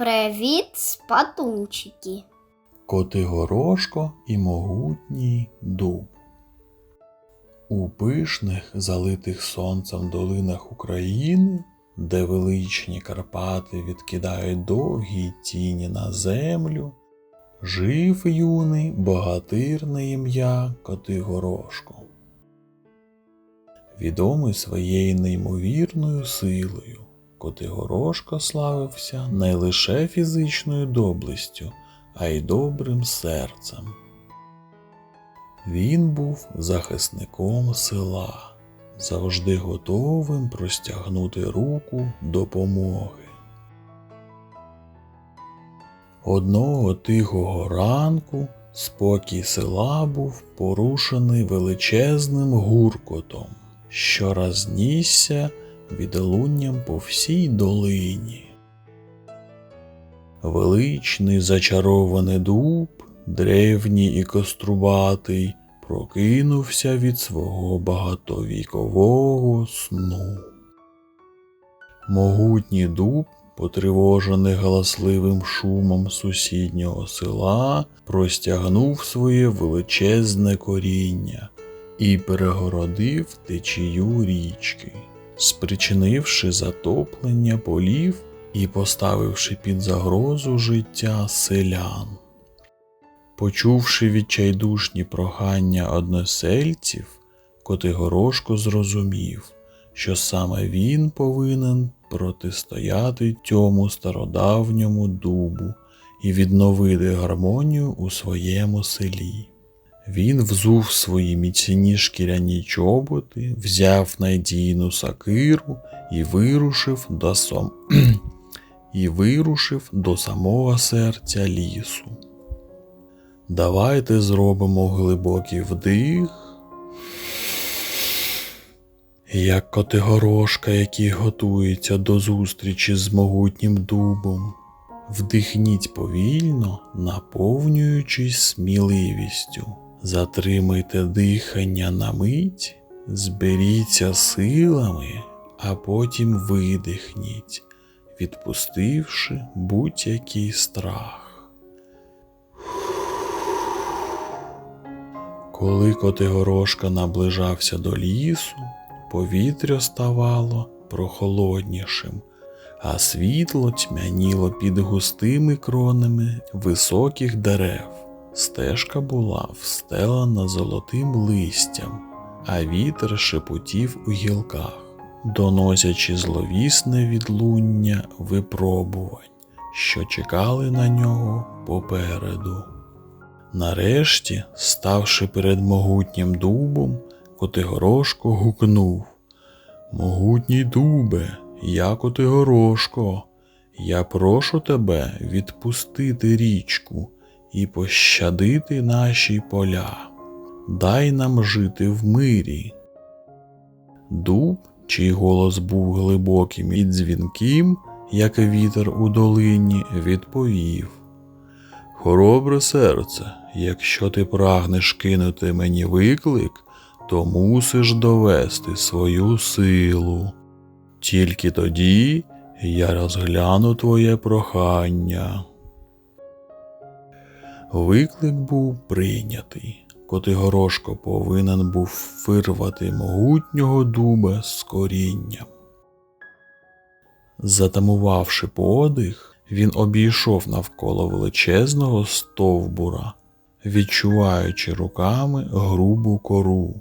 Привіт, спатунчики. Котигорошко і могутній дуб. У пишних, залитих сонцем долинах України, де величні Карпати відкидають довгі тіні на землю, жив юний богатир на ім'я Котигорошко. Відомий своєю неймовірною силою, Котигорошко славився не лише фізичною доблестю, а й добрим серцем. Він був захисником села, завжди готовим простягнути руку допомоги. Одного тихого ранку спокій села був порушений величезним гуркотом, що рознісся відлунням по всій долині. Величний зачарований дуб, древній і кострубатий, прокинувся від свого багатовікового сну. Могутній дуб, потривожений галасливим шумом сусіднього села, простягнув своє величезне коріння і перегородив течію річки, спричинивши затоплення полів і поставивши під загрозу життя селян. Почувши відчайдушні прохання односельців, Котигорошко зрозумів, що саме він повинен протистояти цьому стародавньому дубу і відновити гармонію у своєму селі. Він взув свої міцні шкіряні чоботи, взяв надійну сакиру і вирушив до сом... і вирушив до самого серця лісу. Давайте зробимо глибокий вдих, як котигорошка, який готується до зустрічі з могутнім дубом. Вдихніть повільно, наповнюючись сміливістю. Затримайте дихання на мить, зберіться силами, а потім видихніть, відпустивши будь-який страх. Коли Котигорошка наближався до лісу, повітря ставало прохолоднішим, а світло тьмяніло під густими кронами високих дерев. Стежка була встелена золотим листям, а вітер шепотів у гілках, доносячи зловісне відлуння випробувань, що чекали на нього попереду. Нарешті, ставши перед могутнім дубом, Котигорошко гукнув Могутній дубе, я Котигорошко, я прошу тебе відпустити річку і пощадити наші поля. Дай нам жити в мирі. Дуб, чий голос був глибоким і дзвінким, як вітер у долині, відповів Хоробре серце, якщо ти прагнеш кинути мені виклик, то мусиш довести свою силу. Тільки тоді я розгляну твоє прохання. Виклик був прийнятий. Котигорошко повинен був вирвати могутнього дуба з корінням. Затамувавши подих, він обійшов навколо величезного стовбура, відчуваючи руками грубу кору.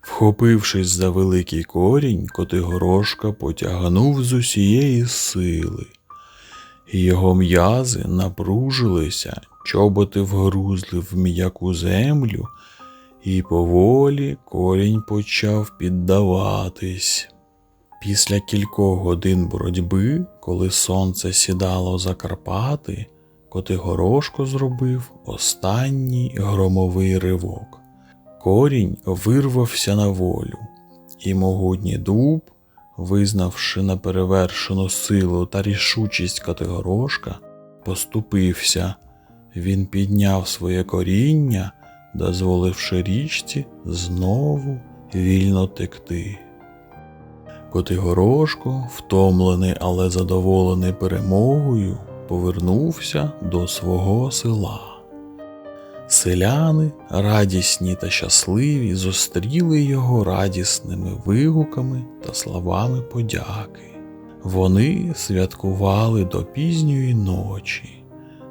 Вхопившись за великий корінь, Котигорошка потягнув з усієї сили. Його м'язи напружилися, чоботи вгрузли в м'яку землю, і поволі корінь почав піддаватись. Після кількох годин боротьби, коли сонце сідало за Карпати, Котигорошко зробив останній громовий ривок. Корінь вирвався на волю, і могутній дуб, визнавши неперевершену силу та рішучість Котигорошка, поступився. Він підняв своє коріння, дозволивши річці знову вільно текти. Котигорошко, втомлений, але задоволений перемогою, повернувся до свого села. Селяни, радісні та щасливі, зустріли його радісними вигуками та словами подяки. Вони святкували до пізньої ночі,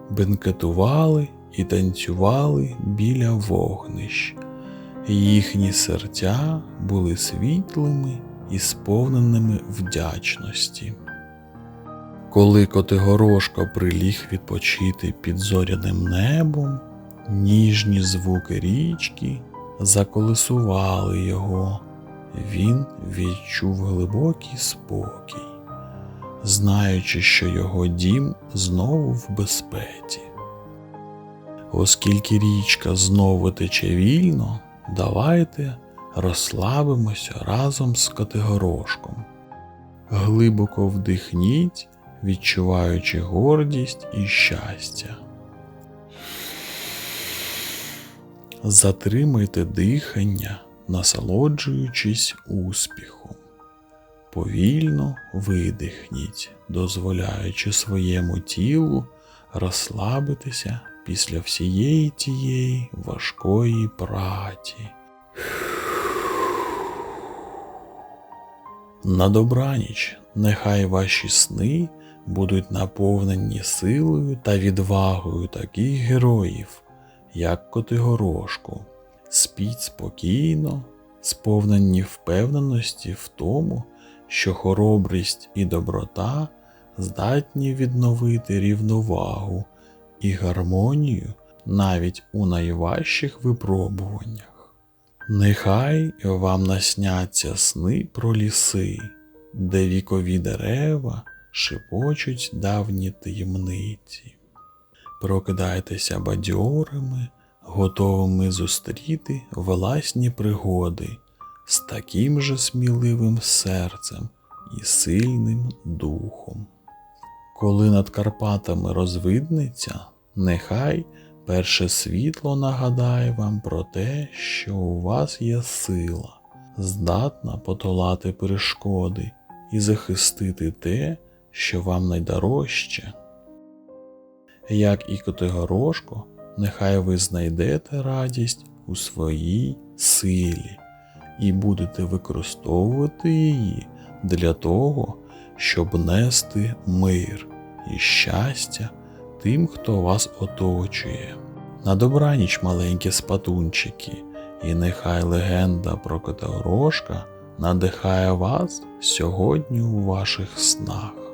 бенкетували і танцювали біля вогнищ. Їхні серця були світлими і сповненими вдячності. Коли Котигорошко приліг відпочити під зоряним небом, ніжні звуки річки заколисували його. Він відчув глибокий спокій, знаючи, що його дім знову в безпеці. Оскільки річка знову тече вільно, давайте розслабимося разом з Котигорошком. Глибоко вдихніть, відчуваючи гордість і щастя. Затримайте дихання, насолоджуючись успіхом. Повільно видихніть, дозволяючи своєму тілу розслабитися після всієї тієї важкої праці. На добраніч, нехай ваші сни будуть наповнені силою та відвагою таких героїв, як Котигорошку. Спіть спокійно, сповнені впевненості в тому, що хоробрість і доброта здатні відновити рівновагу і гармонію навіть у найважчих випробуваннях. Нехай вам насняться сни про ліси, де вікові дерева шепочуть давні таємниці. Прокидайтеся бадьорими, готовими зустріти власні пригоди з таким же сміливим серцем і сильним духом. Коли над Карпатами розвиднеться, нехай перше світло нагадає вам про те, що у вас є сила, здатна подолати перешкоди і захистити те, що вам найдорожче. Як і Котигорошко, нехай ви знайдете радість у своїй силі і будете використовувати її для того, щоб нести мир і щастя тим, хто вас оточує. На добраніч, маленькі спатунчики, і нехай легенда про Котигорошка надихає вас сьогодні у ваших снах.